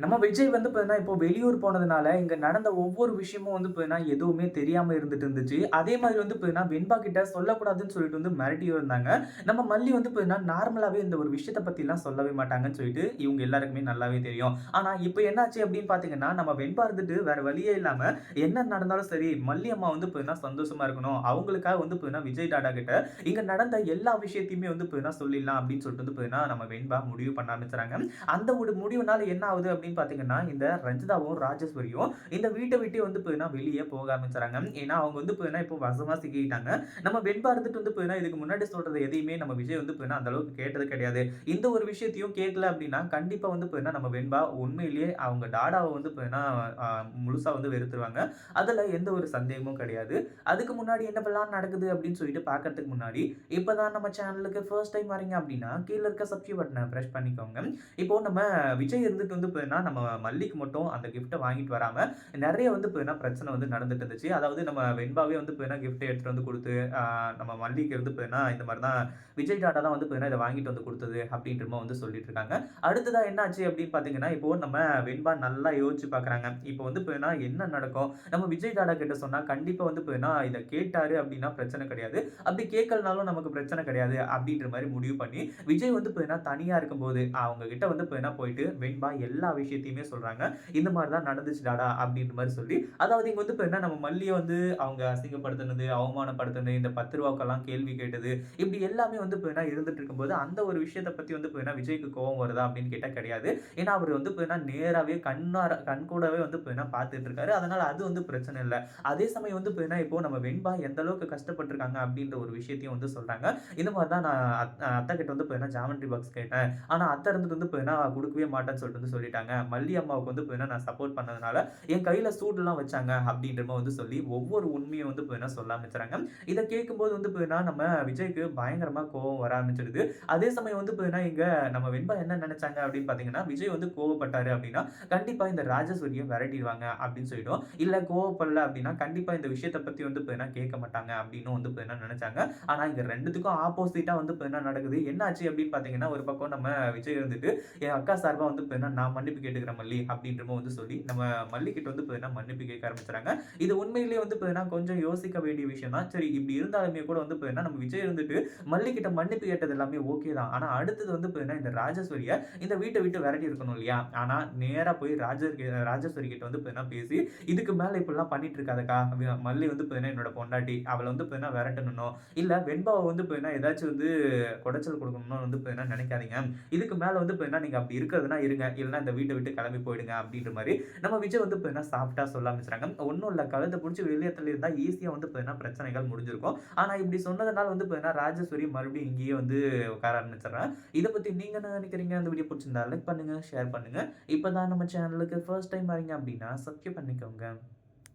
நம்ம விஜய் வந்து பார்த்தீங்கன்னா, இப்போ வெளியூர் போனதுனால, இங்கே நடந்த ஒவ்வொரு விஷயமும் வந்து பார்த்தீங்கன்னா, எதுவுமே தெரியாமல் இருந்துட்டு இருந்துச்சு. அதே மாதிரி வந்து பார்த்தீங்கன்னா, வெண்பா கிட்ட சொல்லக்கூடாதுன்னு சொல்லிட்டு வந்து மிரட்டியும் இருந்தாங்க. நம்ம மல்லி வந்து பார்த்தீங்கன்னா, நார்மலாகவே இந்த ஒரு விஷயத்த பற்றிலாம் சொல்லவே மாட்டாங்கன்னு சொல்லிட்டு, இவங்க எல்லாருக்குமே நல்லாவே தெரியும். ஆனால் இப்போ என்னாச்சு அப்படின்னு பார்த்தீங்கன்னா, நம்ம வெண்பா இருந்துட்டு வேற வழியே இல்லாமல் என்ன நடந்தாலும் சரி, மல்லி அம்மா வந்து பார்த்தீங்கன்னா, சந்தோஷமா இருக்கணும். அவங்களுக்காக வந்து பார்த்தீங்கன்னா, விஜய் டாடா கிட்ட இங்கே நடந்த எல்லா விஷயத்தையுமே வந்து பார்த்தீங்கன்னா, சொல்லிடலாம் அப்படின்னு சொல்லிட்டு வந்து பார்த்தீங்கன்னா, நம்ம வெண்பா முடிவு பண்ண ஆரம்பிச்சுறாங்க. அந்த ஒரு முடிவுனால என்ன ஆகுது அப்படின்னு பார்த்தீங்கன்னா, இந்த ரஞ்சிதாவும், ராஜேஸ்வரியும் இந்த வீட்டை விட்டே வந்து போயினா வெளியே போக ஆரம்பிச்சுறாங்க. ஏன்னா, அவங்க வந்து போயினா இப்போ வசமாக சிக்கிக்கிட்டாங்க. நம்ம வெண்பா இருந்துட்டு வந்து போயினா இதுக்கு முன்னாடி சொல்றது எதையுமே நம்ம விஜய் வந்து போயினா அந்த அளவுக்கு கேட்டது கிடையாது. இந்த ஒரு விஷயத்தையும் கேட்கல அப்படின்னா, கண்டிப்பாக வந்து போயினா நம்ம வெண்பா உண்மையிலேயே அவங்க டாடாவை வந்து போயினா முழுசாக வந்து வெறுத்துருவாங்க. அதில் எந்த ஒரு சந்தேகமும் கிடையாது. அதுக்கு முன்னாடி என்னவெல்லாம் நடக்குது அப்படின்னு சொல்லிட்டு பார்க்கறதுக்கு முன்னாடி, இப்போ தான் நம்ம சேனலுக்கு ஃபர்ஸ்ட் டைம் வரீங்க அப்படின்னா, கீழே இருக்க சப்ஸ்கிரைப் பட்டனை பிரஸ் பண்ணிக்கோங்க. இப்போ நம்ம விஜய் இருந்துட்டு வந்து பார்த்தீங்கன்னா, நம்ம மல்லிக்கு மட்டும் அந்த கிஃப்ட்டை வாங்கிட்டு வராம, நிறைய வந்து இப்போ என்ன பிரச்சனை வந்து நடந்துட்டு இருந்துச்சு. அதாவது நம்ம வெண்பாவே வந்து இப்போ என்ன கிஃப்ட்டை எடுத்துகிட்டு வந்து கொடுத்து நம்ம மல்லிக்கு வந்து என்ன இந்த மாதிரி தான் விஜய் டாடா தான் வந்து பார்த்தீங்கன்னா, இதை வாங்கிட்டு வந்து கொடுத்தது அப்படின்ற வந்து சொல்லிட்டு இருக்காங்க. அடுத்ததா என்ன ஆச்சு அப்படின்னு பார்த்தீங்கன்னா, இப்போ நம்ம வெண்பா நல்லா யோசிச்சு பார்க்குறாங்க. இப்போ வந்து இப்போ என்ன நடக்கும்? நம்ம விஜய் டாடா கிட்ட சொன்னால் கண்டிப்பாக வந்து இப்போ என்ன இதை கேட்டாரு அப்படின்னா பிரச்சனை கிடையாது. அப்படி கேட்கலனாலும் நமக்கு பிரச்சனை கிடையாது அப்படின்ற மாதிரி முடிவு பண்ணி, விஜய் வந்து பார்த்தீங்கன்னா, தனியாக இருக்கும்போது அவங்க கிட்ட வந்து இப்போ என்ன போயிட்டு வெண்பா எல்லா விஷயத்தையுமே சொல்கிறாங்க இந்த மாதிரி தான் நடந்துச்சு டாடா அப்படின்ற மாதிரி சொல்லி, அதாவது இங்கே வந்து இப்போ என்ன நம்ம மல்லியை வந்து அவங்க அசிங்கப்படுத்தினது அவமானப்படுத்தினது இந்த பத்து ரூபாக்கெல்லாம் கேள்வி கேட்டது, இப்படி எல்லாமே வந்து இப்போ என்ன இருந்துட்டு இருக்கும்போது, அந்த ஒரு விஷயத்தை பற்றி வந்து இப்போ என்ன விஜய்க்கு கோவம் வருதா அப்படின்னு கேட்டால் கிடையாது. ஏன்னா, அவர் வந்து இப்போ என்ன நேராகவே கண்ணார கண்கூடவே வந்து பார்த்தீங்கன்னா, பார்த்துட்டு இருக்காரு. அதனால் அது வந்து பிரச்சனை இல்லை அதே சமயம் வந்து இப்போ என்ன இப்போ நம்ம வெண்பா எந்த அளவுக்கு கஷ்டப்பட்டிருக்காங்க அப்படின்ற ஒரு விஷயத்தையும் வந்து சொல்கிறாங்க இந்த மாதிரி தான் நான் அத் கிட்ட வந்து என்ன ஜாமெண்ட்ரி பாக்ஸ் கேட்டேன். ஆனால் அத்தை இருந்துட்டு வந்து இப்போ என்ன கொடுக்கவே மாட்டேன்னு சொல்லிட்டு வந்து சொல்லிட்டாங்க. மல்லி அம்மாவுக்கு வந்து பார்த்தீங்கன்னா, நான் சப்போர்ட் பண்ணதுனால, என் கையில சூடுலாம் வச்சாங்க அப்படின்ற மாதிரி வந்து சொல்லி, ஒவ்வொரு உண்மையை வந்து பார்த்தீங்கன்னா, சொல்ல ஆரம்பிச்சுறாங்க. இதை கேட்கும்போது வந்து பார்த்தீங்கன்னா, நம்ம விஜய்க்கு பயங்கரமா கோவம் வர ஆரம்பிச்சிடுது அதே சமயம் வந்து பார்த்தீங்கன்னா, இங்க நம்ம வெண்பா என்ன நினைச்சாங்க அப்படின்னு பார்த்தீங்கன்னா, விஜய் வந்து கோவப்பட்டாரு அப்படின்னா, கண்டிப்பா இந்த ராஜசூரியை விரட்டிடுவாங்க அப்படின்னு சொல்லிடும் இல்ல கோவப்படல அப்படின்னா, கண்டிப்பா இந்த விஷயத்த பத்தி வந்து பார்த்தீங்கன்னா, கேட்க மாட்டாங்க அப்படின்னும் வந்து பார்த்தீங்கன்னா நெனச்சாங்க. ஆனா, இங்க ரெண்டுத்துக்கும் ஆப்போசிட்டா வந்து பார்த்தீங்கன்னா நடக்குது. என்ன ஆச்சு அப்படின்னு பார்த்தீங்கன்னா, ஒரு பக்கம் நம்ம விஜய் இருந்துட்டு, என் அக்கா சார்பா வந்து பார்த்தீங்கன்னா, நான் மன்னிப்பு கேட்டுக்கிற மல்லி அப்படின்ற வந்து சொல்லி, நம்ம மல்லிக்கிட்ட வந்து பார்த்தீங்கன்னா, மன்னிப்பு கேட்க ஆரம்பிச்சுறாங்க. இது உண்மையிலேயே வந்து பார்த்தீங்கன்னா, கொஞ்சம் யோசிக்க வேண்டிய விஷயம் தான். சரி இப்படி இருந்தாலுமே கூட வந்து பார்த்தீங்கன்னா, நம்ம விஜய் இருந்துட்டு மல்லிக்கிட்ட மன்னிப்பு கேட்டது எல்லாமே ஓகே தான். ஆனால் அடுத்தது வந்து பார்த்தீங்கன்னா, இந்த ராஜஸ்வரியை இந்த வீட்டை விட்டு விரட்டி இருக்கணும் இல்லையா? ஆனால் நேராக போய் ராஜர் ராஜஸ்வரி கிட்ட வந்து பார்த்தீங்கன்னா பேசி, இதுக்கு மேலே இப்படிலாம் பண்ணிட்டு இருக்காதக்கா. மல்லி வந்து பார்த்தீங்கன்னா, என்னோட பொண்டாட்டி. அவளை வந்து பார்த்தீங்கன்னா விரட்டணும் இல்லை வெண்பாவை வந்து பார்த்தீங்கன்னா, ஏதாச்சும் வந்து குடைச்சல் கொடுக்கணும்னு வந்து பார்த்தீங்கன்னா நினைக்காதீங்க இதுக்கு மேலே வந்து பார்த்தீங்கன்னா, நீங்கள் அப்படி இருக்கிறதுனா இருங்க. இல்லைன்னா இந்த வீட்ட விட்டு கிளம்பி போயிடுங்க அப்படின்ற மாதிரி நம்ம விஜய் வந்து இப்போ என்ன சாஃப்டாக சொல்ல ஆரம்பிச்சுறாங்க. ஒன்றும் இல்லை கழுத பிடிச்சி வெளிய இருந்தால் ஈஸியாக வந்து பார்த்தீங்கன்னா, பிரச்சனைகள் முடிஞ்சிருக்கும். ஆனால் இப்படி சொன்னதுனால வந்து பார்த்தீங்கன்னா, ராஜேஸ்வரி மறுபடியும் இங்கேயே வந்து உட்கார ஆரம்பிச்சிடுறேன் இதை பற்றி நீங்கள் என்ன நினைக்கிறீங்க அந்த வீடியோ பிடிச்சிருந்தா லைக் பண்ணுங்கள் ஷேர் பண்ணுங்க. இப்போ தான் நம்ம சேனலுக்கு ஃபர்ஸ்ட் டைம் வரீங்க அப்படின்னா, சப்ஸ்கிரைப் பண்ணிக்கோங்க.